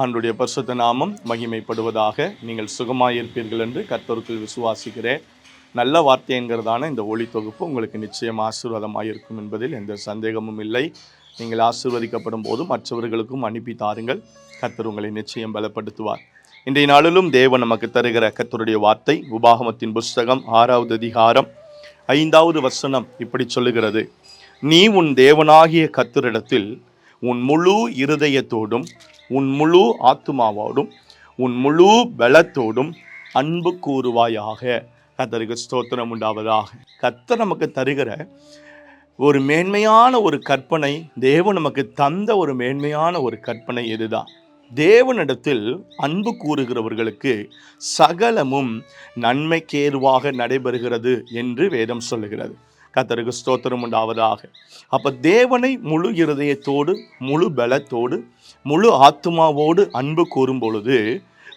ஆண்டுடைய பரிசுத்த நாமம் மகிமைப்படுவதாக நீங்கள் சுகமாயிருப்பீர்கள் என்று கர்த்தருக்குள் விசுவாசிக்கிறேன். நல்ல வார்த்தைங்கிறதான இந்த ஒளி தொகுப்பு உங்களுக்கு நிச்சயம் ஆசீர்வாதமாக இருக்கும் என்பதில் எந்த சந்தேகமும் இல்லை. நீங்கள் ஆசீர்வதிக்கப்படும் போது மற்றவர்களுக்கும் அனுப்பி தாருங்கள். கர்த்தர் உங்களை நிச்சயம் பலப்படுத்துவார். இன்றைய நாளிலும் தேவன் நமக்கு தருகிற கர்த்தருடைய வார்த்தை உபாகமத்தின் புஸ்தகம் ஆறாவது அதிகாரம் ஐந்தாவது வசனம் இப்படி சொல்லுகிறது. நீ உன் தேவனாகிய கத்தரிடத்தில் உன் முழு இருதயத்தோடும் உன் முழு ஆத்துமாவோடும் உன் முழு பலத்தோடும் அன்பு கூறுவாயாக. கத்தருக்கு ஸ்தோத்திரம் உண்டாவதாக. கத்த நமக்கு தருகிற ஒரு மேன்மையான ஒரு கற்பனை தேவன் நமக்கு தந்த ஒரு மேன்மையான ஒரு கற்பனை இதுதான். தேவனிடத்தில் அன்பு கூறுகிறவர்களுக்கு சகலமும் நன்மைக்கேதுவாக நடைபெறுகிறது என்று வேதம் சொல்லுகிறது. கத்தருக்கு ஸ்தோத்திரம் உண்டாவதாக. அப்போ தேவனை முழு இருதயத்தோடு முழு பலத்தோடு முழு ஆத்மாவோடு அன்பு கூறும் பொழுது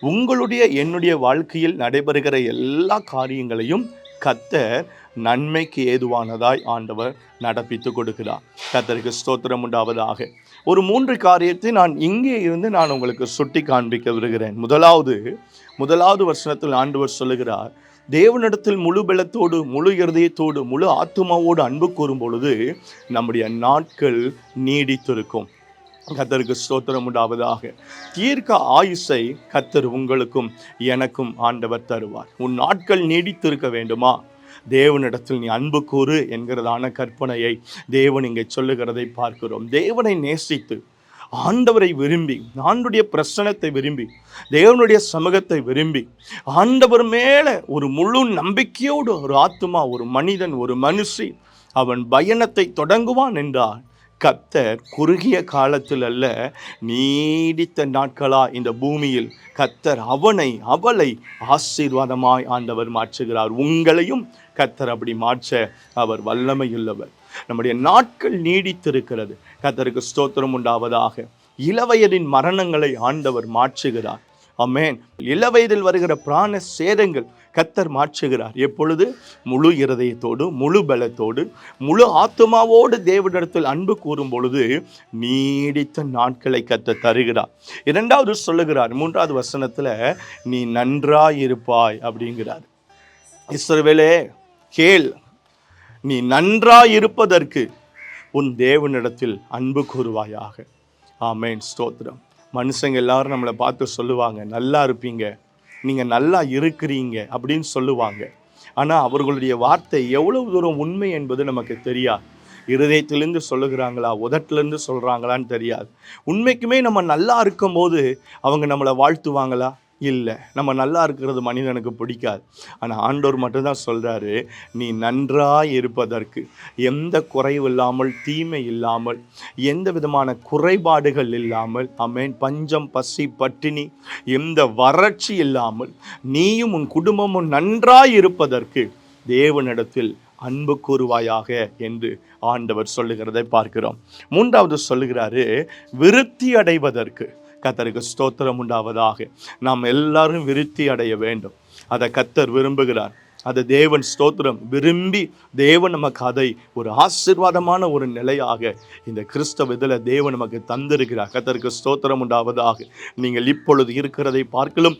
உங்களுடைய என்னுடைய வாழ்க்கையில் நடைபெறுகிற எல்லா காரியங்களையும் கத்தர் நன்மைக்கு ஏதுவானதாய் ஆண்டவர் நடப்பித்து கொடுக்கிறார். கத்தருக்கு ஸ்தோத்திரம் உண்டாவதாக. ஒரு மூன்று காரியத்தை நான் இங்கே இருந்து நான் உங்களுக்கு சுட்டி காண்பிக்க விருகிறேன். முதலாவது முதலாவது வருஷத்தில் ஆண்டவர் சொல்லுகிறார் தேவனிடத்தில் முழு பலத்தோடு முழு இருதயத்தோடு முழு ஆத்துமாவோடு அன்பு கூறும் பொழுது நம்முடைய நாட்கள் நீடித்திருக்கும். கத்தருக்கு ஸ்தோத்திரம் உண்டாவதாக. தீர்க்க ஆயுசை கத்தர் உங்களுக்கும் எனக்கும் ஆண்டவர் தருவார். உன் நாட்கள் நீடித்திருக்க வேண்டுமா? தேவனிடத்தில் நீ அன்பு கூறு என்கிறதான கற்பனையை தேவன் இங்கே சொல்லுகிறதை பார்க்கிறோம். தேவனை நேசித்து ஆண்டவரை விரும்பி ஆண்டுடைய பிரசனத்தை விரும்பி தேவனுடைய சமூகத்தை விரும்பி ஆண்டவர் மேலே ஒரு முழு நம்பிக்கையோடு ஒரு ஆத்மா ஒரு மனிதன் ஒரு மனுஷி அவன் பயணத்தை தொடங்குவான் என்றால் கத்தர் குறுகிய காலத்தில் அல்ல நீடித்த நாட்களா இந்த பூமியில் கத்தர் அவனை அவளை ஆசீர்வாதமாய் ஆண்டவர் மாற்றுகிறார். உங்களையும் கத்தர் அப்படி மாற்ற அவர் வல்லமையுள்ளவர். நம்முடைய நாட்கள் நீடித்திருக்கிறது. கத்தருக்கு ஸ்தோத்திரம் உண்டாவதாக. இளவயதின் மரணங்களை ஆண்டவர் மாற்றுகிறார். அமேன் இளவயதில் வருகிற பிராண சேதங்கள் கத்தர் மாற்றுகிறார். எப்பொழுது? முழு இருதயத்தோடு முழு பலத்தோடு முழு ஆத்மாவோடு தேவனிடத்தில் அன்பு கூறும் பொழுது நீடித்த நாட்களை கத்த தருகிறார். இரண்டாவது சொல்லுகிறார் மூன்றாவது வசனத்துல நீ நன்றாயிருப்பாய் அப்படிங்கிறார். இஸ்ரவேலே கேள் நீ நன்றாயிருப்பதற்கு உன் தேவனிடத்தில் அன்பு கூறுவாயாக. ஆமேன். ஸ்தோத்திரம். மனுஷங்க எல்லாரும் நம்மளை பார்த்து சொல்லுவாங்க நல்லா இருப்பீங்க. நீங்கள் நல்லா இருக்கிறீங்க. அப்படின்னு சொல்லுவாங்க. ஆனால் அவர்களுடைய வார்த்தை எவ்வளவு தூரம் உண்மை என்பது நமக்கு தெரியாது. இருதயத்திலேருந்து சொல்லுகிறாங்களா உதட்டிலேருந்து சொல்கிறாங்களான்னு தெரியாது. உண்மைக்குமே நம்ம நல்லா இருக்கும்போது அவங்க நம்மளை வாழ்த்துவாங்களா? இல்லை. நம்ம நல்லா இருக்கிறது மனிதனுக்கு பிடிக்காது. ஆனால் ஆண்டோர் மட்டும்தான் சொல்கிறாரு நீ நன்றாய் இருப்பதற்கு. எந்த குறைவு இல்லாமல் தீமை இல்லாமல் எந்த விதமான குறைபாடுகள் இல்லாமல் அமேன் பஞ்சம் பசி பட்டினி எந்த வறட்சி இல்லாமல் நீயும் உன் குடும்பமும் நன்றாய் இருப்பதற்கு தேவனிடத்தில் அன்பு கூறுவாயாக என்று ஆண்டவர் சொல்லுகிறதை பார்க்கிறோம். மூன்றாவது சொல்லுகிறாரு விருத்தி அடைவதற்கு. கத்தருக்கு ஸ்தோத்திரம் உண்டாவதாக. நாம் எல்லாரும் விருத்தி அடைய வேண்டும். அதை கத்தர் விரும்புகிறார். அதை தேவன் ஸ்தோத்திரம். விரும்பி தேவன் நமக்கு அதை ஒரு ஆசீர்வாதமான ஒரு நிலையாக இந்த கிறிஸ்தவ இதில் தேவன் நமக்கு தந்திருக்கிறார். கத்தருக்கு ஸ்தோத்திரம் உண்டாவதாக. நீங்கள் இப்பொழுது இருக்கிறதை பார்க்கலும்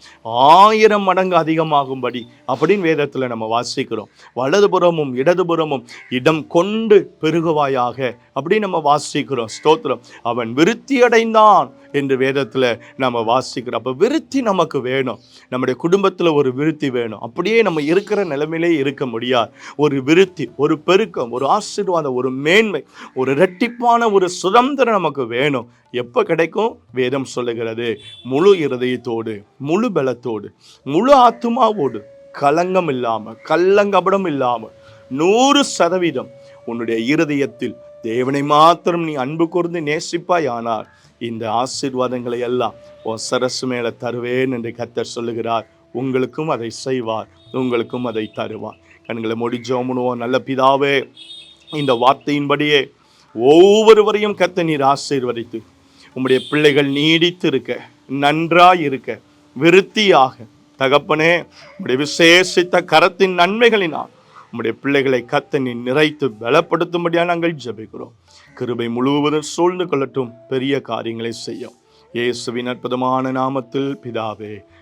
ஆயிரம் மடங்கு அதிகமாகும்படி அப்படின்னு வேதத்தில் நம்ம வாசிக்கிறோம். வலதுபுறமும் இடதுபுறமும் இடம் கொண்டு பெருகுவாயாக அப்படின்னு நம்ம வாசிக்கிறோம். ஸ்தோத்திரம். அவன் விருத்தி அடைந்தான் என்று வேதத்தில் நம்ம வாசிக்கிறோம். அப்போ விருத்தி நமக்கு வேணும். நம்முடைய குடும்பத்தில் ஒரு விருத்தி வேணும். அப்படியே நம்ம இருக்கிற நிலைமையிலே இருக்க முடியாது. ஒரு விருத்தி ஒரு பெருக்கம் ஒரு ஆசீர்வாதம் ஒரு மேன்மை ஒரு இரட்டிப்பான ஒரு சுதந்திரம் நமக்கு வேணும். எப்போ கிடைக்கும்? வேதம் சொல்லுகிறது முழு இருதயத்தோடு முழு பலத்தோடு முழு ஆத்துமாவோடு கலங்கம் இல்லாமல் கள்ளங்கபடம் இல்லாமல் நூறு சதவீதம் உன்னுடைய இருதயத்தில் தேவனை மாத்திரம் நீ அன்பு கூர்ந்து நேசிப்பாய் ஆனால் இந்த ஆசீர்வாதங்களை எல்லாம் உன் சரசு மேலே தருவேன் என்று கத்தர் சொல்லுகிறார். உங்களுக்கும் அதை செய்வார் உங்களுக்கும் அதை தருவார். கண்களை மூடி நல்ல பிதாவே இந்த வார்த்தையின்படியே ஒவ்வொருவரையும் கத்த நீர் ஆசீர்வதித்து உம்முடைய பிள்ளைகள் நீடித்து இருக்க நன்றாய் இருக்க விருத்தியாக. தகப்பனே உம்முடைய விசேஷித்த கரத்தின் நன்மைகளினால் உம்முடைய பிள்ளைகளை கத்த நீ நிறைத்து பலப்படுத்தும்படியாக நாங்கள் ஜெபிக்கிறோம். கிருபை முழுவதும் சூழ்ந்து கொள்ளட்டும். பெரிய காரியங்களை செய்யும். இயேசுவின் அற்புதமான நாமத்தில் பிதாவே